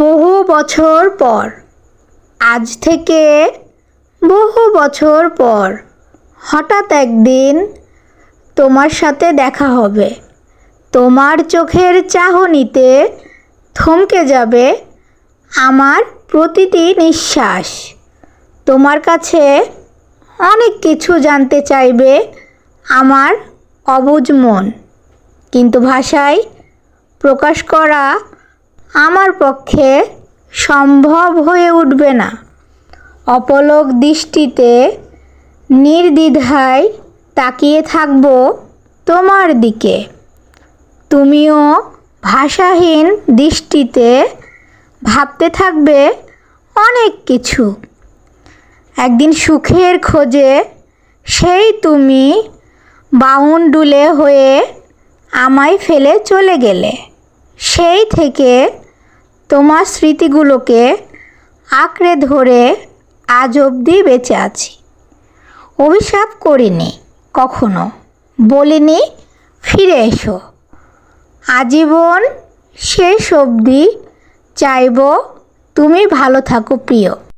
বহু বছর পর, আজ থেকে বহু বছর পর, হঠাৎ একদিন তোমার সাথে দেখা হবে। তোমার চোখের চাহনিতে থমকে যাবে আমার প্রতিটি নিঃশ্বাস। তোমার কাছে অনেক কিছু জানতে চাইবে আমার অবুঝ মন। কিন্তু ভাষায় প্রকাশ করা আমার পক্ষে সম্ভব হয়ে উঠবে না। অপলক দৃষ্টিতে নির্দ্বিধায় তাকিয়ে থাকব তোমার দিকে। তুমিও ভাষাহীন দৃষ্টিতে ভাবতে থাকবে অনেক কিছু। একদিন সুখের খোঁজে সেই তুমি বাউন্ডুলে হয়ে আমায় ফেলে চলে গেলে। সেই থেকে তোমার স্মৃতিগুলোকে আঁকড়ে ধরে আজ অবধি বেঁচে আছি। অভিশাপ করিনি, কখনো বলিনি, ফিরে এসো। আজীবন শেষ অবধি চাইব, তুমি ভালো থাকো প্রিয়।